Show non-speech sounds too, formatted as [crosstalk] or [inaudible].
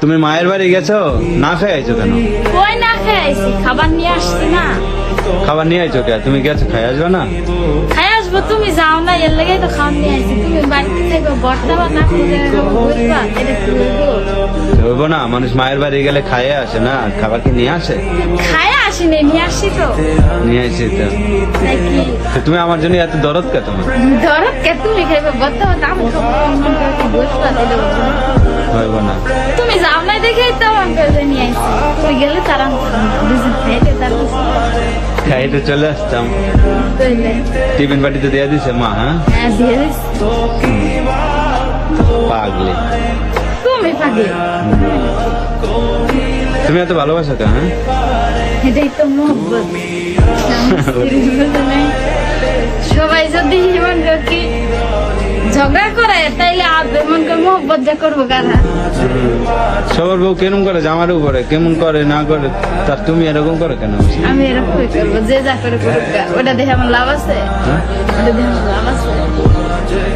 তুমি মায়ের বাড়ি গেছো? না খেয়ে আইছো কেন? কই না খেয়ে আইছি? খাবার নিয়ে আসছি না। খাবার নিয়ে আইছো কে? তুমি গেছো খাই আসবে না? খাই আসব তুমি যাও না এর লেগে তো খাওয়ান নিয়ে আইছি। তুমি বাড়িতে থেকে বর্তা বা না করে বুঝবা এটা কি হইব? না মানুষ মায়ের বাড়ি গেলে খাইয়ে আসে না খাবার কি নিয়ে আসে? খায় আসিনি নিয়ে আসছি তো। নিয়ে আসি তো। তুমি আমার জন্য এত দরদ কে তোমার? ধরো কে? তুমি খাইবে বর্তা বা মন করে বুঝবা যাও তো নিয়ে আইছি। তুমি গেলে তারা দুজন খাইতে খাইতে চলে আসতাম। টিফিন বাটিতে দিয়ে দিছে মা হ্যাঁ? হ্যাঁ দিয়ে দিচ্ছি পাগলি। তুমি পাগে তুমি এত ভালোবাসো তো হ্যাঁ? এটাই তো মোহব্বত। [laughs] সবাই যদি করে কি ঝগড়া করে তাইলে মন করে মোহব্বত যা করব কারা? সবার বউ কেমন করে? জামার উপরে কেমন করে না করে? তার তুমি এরকম করো কেন? আমি এরকম করব যে যা করে ওটা দেখে আমার লাভ আছে। হ্যাঁ? ওটা দেখে আমার লাভ আছে